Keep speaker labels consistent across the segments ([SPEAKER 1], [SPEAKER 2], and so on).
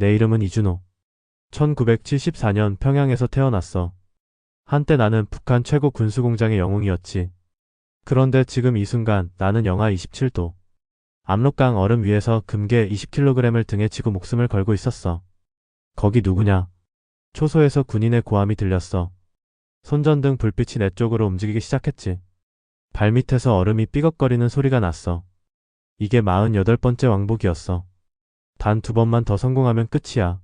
[SPEAKER 1] 내 이름은 이준호. 1974년 평양에서 태어났어. 한때 나는 북한 최고 군수공장의 영웅이었지. 그런데 지금 이 순간 나는 영하 27도. 압록강 얼음 위에서 금괴 20kg을 등에 지고 목숨을 걸고 있었어. 거기 누구냐? 초소에서 군인의 고함이 들렸어. 손전등 불빛이 내 쪽으로 움직이기 시작했지. 발밑에서 얼음이 삐걱거리는 소리가 났어. 이게 48번째 왕복이었어. 단 두 번만 더 성공하면 끝이야.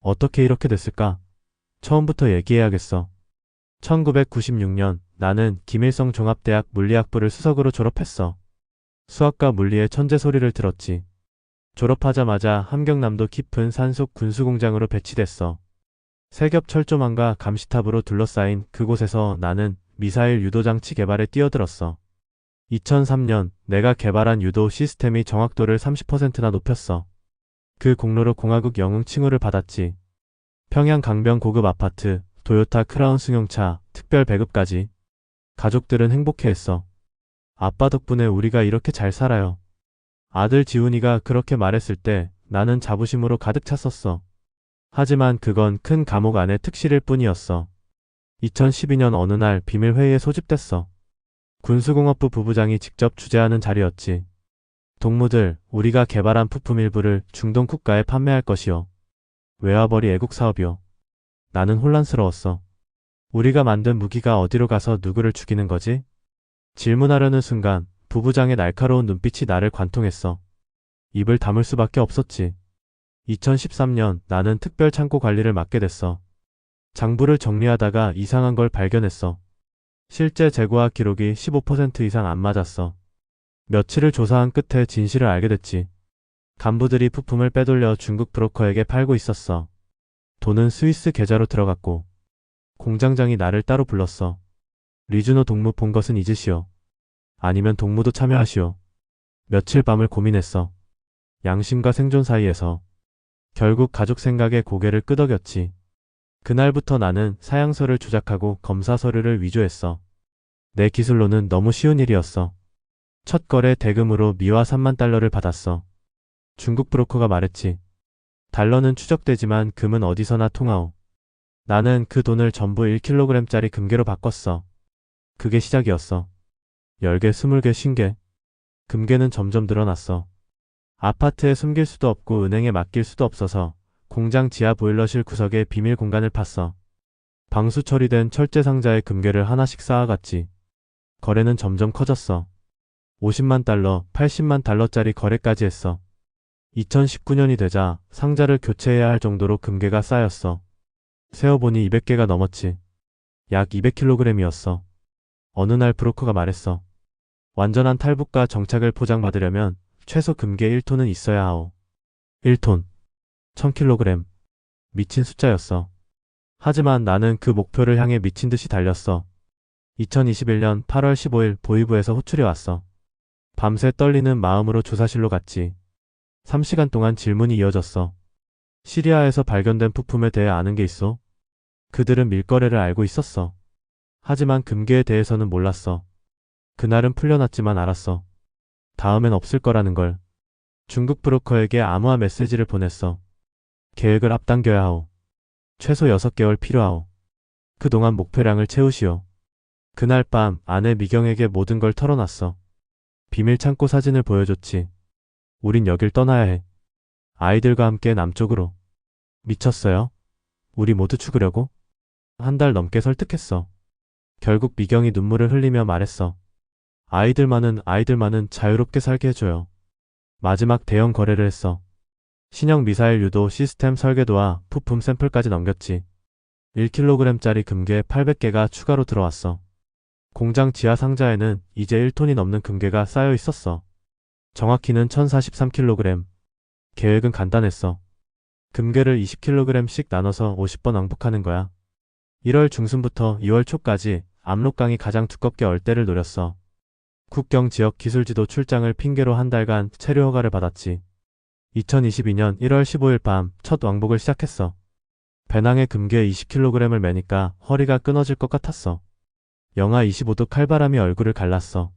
[SPEAKER 1] 어떻게 이렇게 됐을까? 처음부터 얘기해야겠어. 1996년 나는 김일성 종합대학 물리학부를 수석으로 졸업했어. 수학과 물리의 천재 소리를 들었지. 졸업하자마자 함경남도 깊은 산속 군수공장으로 배치됐어. 세겹 철조망과 감시탑으로 둘러싸인 그곳에서 나는 미사일 유도 장치 개발에 뛰어들었어. 2003년 내가 개발한 유도 시스템이 정확도를 30%나 높였어. 그 공로로 공화국 영웅 칭호를 받았지. 평양 강변 고급 아파트, 도요타 크라운 승용차, 특별 배급까지. 가족들은 행복해했어. 아빠 덕분에 우리가 이렇게 잘 살아요. 아들 지훈이가 그렇게 말했을 때 나는 자부심으로 가득 찼었어. 하지만 그건 큰 감옥 안의 특실일 뿐이었어. 2012년 어느 날 비밀회의에 소집됐어. 군수공업부 부부장이 직접 주재하는 자리였지. 동무들, 우리가 개발한 부품 일부를 중동 국가에 판매할 것이요. 외화벌이 애국 사업이요. 나는 혼란스러웠어. 우리가 만든 무기가 어디로 가서 누구를 죽이는 거지? 질문하려는 순간 부부장의 날카로운 눈빛이 나를 관통했어. 입을 다물 수밖에 없었지. 2013년 나는 특별 창고 관리를 맡게 됐어. 장부를 정리하다가 이상한 걸 발견했어. 실제 재고와 기록이 15% 이상 안 맞았어. 며칠을 조사한 끝에 진실을 알게 됐지. 간부들이 부품을 빼돌려 중국 브로커에게 팔고 있었어. 돈은 스위스 계좌로 들어갔고 공장장이 나를 따로 불렀어. 리주노 동무 본 것은 잊으시오. 아니면 동무도 참여하시오. 며칠 밤을 고민했어. 양심과 생존 사이에서 결국 가족 생각에 고개를 끄덕였지. 그날부터 나는 사양서를 조작하고 검사 서류를 위조했어. 내 기술로는 너무 쉬운 일이었어. 첫 거래 대금으로 미화 3만 달러를 받았어. 중국 브로커가 말했지. 달러는 추적되지만 금은 어디서나 통하오. 나는 그 돈을 전부 1kg짜리 금괴로 바꿨어. 그게 시작이었어. 10개, 20개, 50개. 금괴는 점점 늘어났어. 아파트에 숨길 수도 없고 은행에 맡길 수도 없어서 공장 지하 보일러실 구석에 비밀 공간을 팠어. 방수 처리된 철제 상자에 금괴를 하나씩 쌓아갔지. 거래는 점점 커졌어. 50만 달러, 80만 달러짜리 거래까지 했어. 2019년이 되자 상자를 교체해야 할 정도로 금괴가 쌓였어. 세어보니 200개가 넘었지. 약 200kg이었어. 어느 날 브로커가 말했어. 완전한 탈북과 정착을 포장받으려면 최소 금괴 1톤은 있어야 하오. 1톤. 1000kg. 미친 숫자였어. 하지만 나는 그 목표를 향해 미친 듯이 달렸어. 2021년 8월 15일 보이부에서 호출이 왔어. 밤새 떨리는 마음으로 조사실로 갔지. 3시간 동안 질문이 이어졌어. 시리아에서 발견된 부품에 대해 아는 게 있어? 그들은 밀거래를 알고 있었어. 하지만 금괴에 대해서는 몰랐어. 그날은 풀려났지만 알았어. 다음엔 없을 거라는 걸. 중국 브로커에게 암호화 메시지를 보냈어. 계획을 앞당겨야 하오. 최소 6개월 필요하오. 그동안 목표량을 채우시오. 그날 밤 아내 미경에게 모든 걸 털어놨어. 비밀 창고 사진을 보여줬지. 우린 여길 떠나야 해. 아이들과 함께 남쪽으로. 미쳤어요? 우리 모두 죽으려고? 한 달 넘게 설득했어. 결국 미경이 눈물을 흘리며 말했어. 아이들만은 아이들만은 자유롭게 살게 해줘요. 마지막 대형 거래를 했어. 신형 미사일 유도 시스템 설계도와 부품 샘플까지 넘겼지. 1kg짜리 금괴 800개가 추가로 들어왔어. 공장 지하 상자에는 이제 1톤이 넘는 금괴가 쌓여 있었어. 정확히는 1043kg. 계획은 간단했어. 금괴를 20kg씩 나눠서 50번 왕복하는 거야. 1월 중순부터 2월 초까지 압록강이 가장 두껍게 얼때를 노렸어. 국경 지역 기술지도 출장을 핑계로 한 달간 체류 허가를 받았지. 2022년 1월 15일 밤 첫 왕복을 시작했어. 배낭에 금괴 20kg을 매니까 허리가 끊어질 것 같았어. 영하 25도 칼바람이 얼굴을 갈랐어.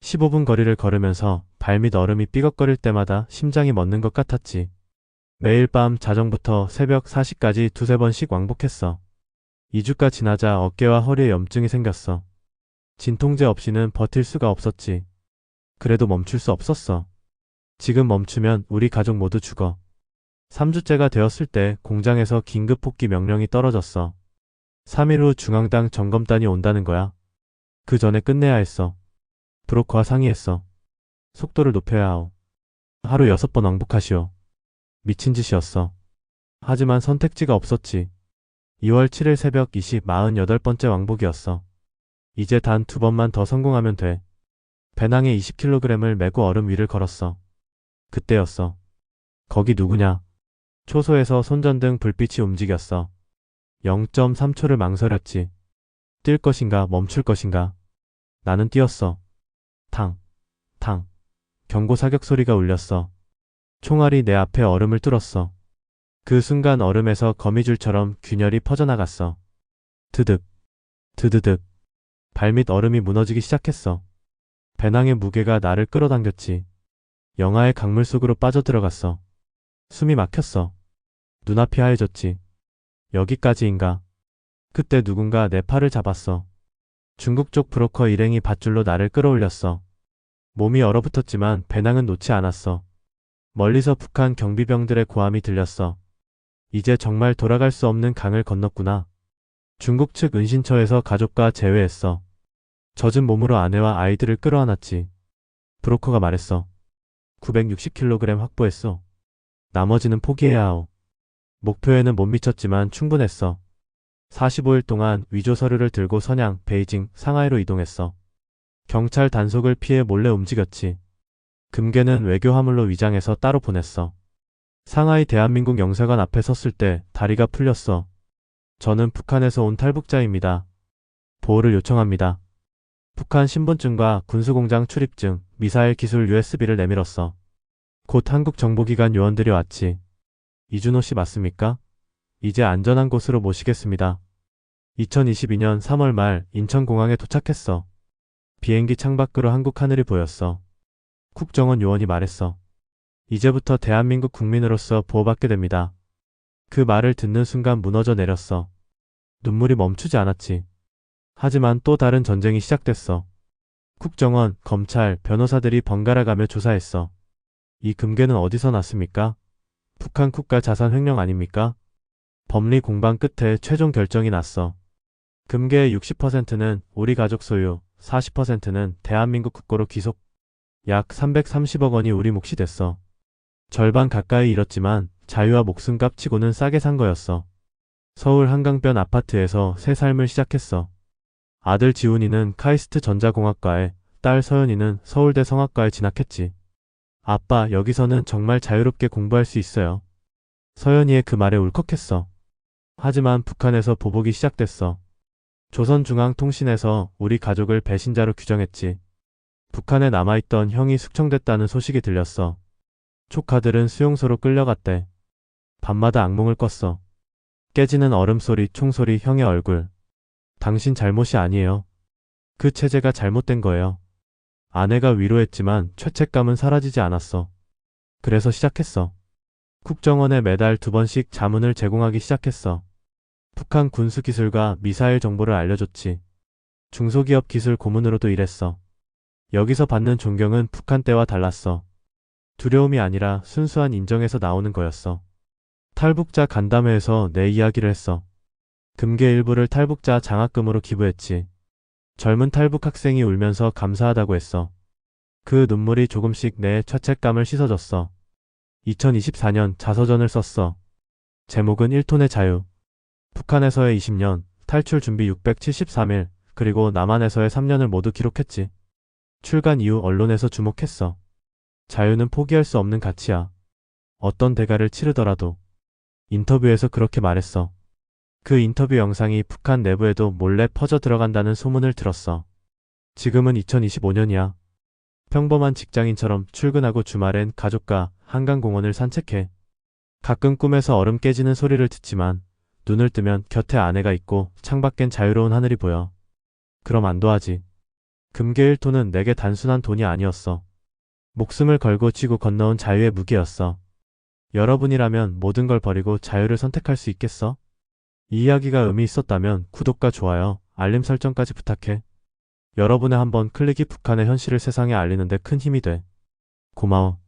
[SPEAKER 1] 15분 거리를 걸으면서 발밑 얼음이 삐걱거릴 때마다 심장이 멎는 것 같았지. 매일 밤 자정부터 새벽 4시까지 두세 번씩 왕복했어. 2주가 지나자 어깨와 허리에 염증이 생겼어. 진통제 없이는 버틸 수가 없었지. 그래도 멈출 수 없었어. 지금 멈추면 우리 가족 모두 죽어. 3주째가 되었을 때 공장에서 긴급 복귀 명령이 떨어졌어. 3일 후 중앙당 점검단이 온다는 거야. 그 전에 끝내야 했어. 브로커와 상의했어. 속도를 높여야 하오. 하루 6번 왕복하시오. 미친 짓이었어. 하지만 선택지가 없었지. 2월 7일 새벽 20, 48번째 왕복이었어. 이제 단 두 번만 더 성공하면 돼. 배낭에 20kg을 메고 얼음 위를 걸었어. 그때였어. 거기 누구냐? 초소에서 손전등 불빛이 움직였어. 0.3초를 망설였지. 뛸 것인가 멈출 것인가. 나는 뛰었어. 탕, 탕. 경고 사격 소리가 울렸어. 총알이 내 앞에 얼음을 뚫었어. 그 순간 얼음에서 거미줄처럼 균열이 퍼져나갔어. 드득, 드드득. 발밑 얼음이 무너지기 시작했어. 배낭의 무게가 나를 끌어당겼지. 영하의 강물 속으로 빠져들어갔어. 숨이 막혔어. 눈앞이 하얘졌지. 여기까지인가. 그때 누군가 내 팔을 잡았어. 중국 쪽 브로커 일행이 밧줄로 나를 끌어올렸어. 몸이 얼어붙었지만 배낭은 놓지 않았어. 멀리서 북한 경비병들의 고함이 들렸어. 이제 정말 돌아갈 수 없는 강을 건넜구나. 중국 측 은신처에서 가족과 재회했어. 젖은 몸으로 아내와 아이들을 끌어안았지. 브로커가 말했어. 960kg 확보했어. 나머지는 포기해야 하오. 목표에는 못 미쳤지만 충분했어. 45일 동안 위조 서류를 들고 선양, 베이징, 상하이로 이동했어. 경찰 단속을 피해 몰래 움직였지. 금괴는 외교 화물로 위장해서 따로 보냈어. 상하이 대한민국 영사관 앞에 섰을 때 다리가 풀렸어. 저는 북한에서 온 탈북자입니다. 보호를 요청합니다. 북한 신분증과 군수공장 출입증, 미사일 기술 USB를 내밀었어. 곧 한국 정보기관 요원들이 왔지. 이준호 씨 맞습니까? 이제 안전한 곳으로 모시겠습니다. 2022년 3월 말 인천공항에 도착했어. 비행기 창밖으로 한국 하늘이 보였어. 국정원 요원이 말했어. 이제부터 대한민국 국민으로서 보호받게 됩니다. 그 말을 듣는 순간 무너져 내렸어. 눈물이 멈추지 않았지. 하지만 또 다른 전쟁이 시작됐어. 국정원, 검찰, 변호사들이 번갈아가며 조사했어. 이 금괴는 어디서 났습니까? 북한 국가 자산 횡령 아닙니까? 법리 공방 끝에 최종 결정이 났어. 금괴의 60%는 우리 가족 소유, 40%는 대한민국 국고로 귀속. 약 330억 원이 우리 몫이 됐어. 절반 가까이 잃었지만 자유와 목숨값 치고는 싸게 산 거였어. 서울 한강변 아파트에서 새 삶을 시작했어. 아들 지훈이는 카이스트 전자공학과에, 딸 서연이는 서울대 성악과에 진학했지. 아빠, 여기서는 정말 자유롭게 공부할 수 있어요. 서연이의 그 말에 울컥했어. 하지만 북한에서 보복이 시작됐어. 조선중앙통신에서 우리 가족을 배신자로 규정했지. 북한에 남아있던 형이 숙청됐다는 소식이 들렸어. 조카들은 수용소로 끌려갔대. 밤마다 악몽을 꿨어. 깨지는 얼음소리, 총소리, 형의 얼굴. 당신 잘못이 아니에요. 그 체제가 잘못된 거예요. 아내가 위로했지만 죄책감은 사라지지 않았어. 그래서 시작했어. 국정원에 매달 두 번씩 자문을 제공하기 시작했어. 북한 군수 기술과 미사일 정보를 알려줬지. 중소기업 기술 고문으로도 일했어. 여기서 받는 존경은 북한 때와 달랐어. 두려움이 아니라 순수한 인정에서 나오는 거였어. 탈북자 간담회에서 내 이야기를 했어. 금괴 일부를 탈북자 장학금으로 기부했지. 젊은 탈북 학생이 울면서 감사하다고 했어. 그 눈물이 조금씩 내 죄책감을 씻어줬어. 2024년 자서전을 썼어. 제목은 1톤의 자유. 북한에서의 20년, 탈출 준비 673일, 그리고 남한에서의 3년을 모두 기록했지. 출간 이후 언론에서 주목했어. 자유는 포기할 수 없는 가치야. 어떤 대가를 치르더라도. 인터뷰에서 그렇게 말했어. 그 인터뷰 영상이 북한 내부에도 몰래 퍼져 들어간다는 소문을 들었어. 지금은 2025년이야. 평범한 직장인처럼 출근하고 주말엔 가족과 한강공원을 산책해. 가끔 꿈에서 얼음 깨지는 소리를 듣지만 눈을 뜨면 곁에 아내가 있고 창밖엔 자유로운 하늘이 보여. 그럼 안도하지. 금괴 1톤은 내게 단순한 돈이 아니었어. 목숨을 걸고 쥐고 건너온 자유의 무기였어. 여러분이라면 모든 걸 버리고 자유를 선택할 수 있겠어? 이 이야기가 의미 있었다면 구독과 좋아요, 알림 설정까지 부탁해. 여러분의 한번 클릭이 북한의 현실을 세상에 알리는데 큰 힘이 돼. 고마워.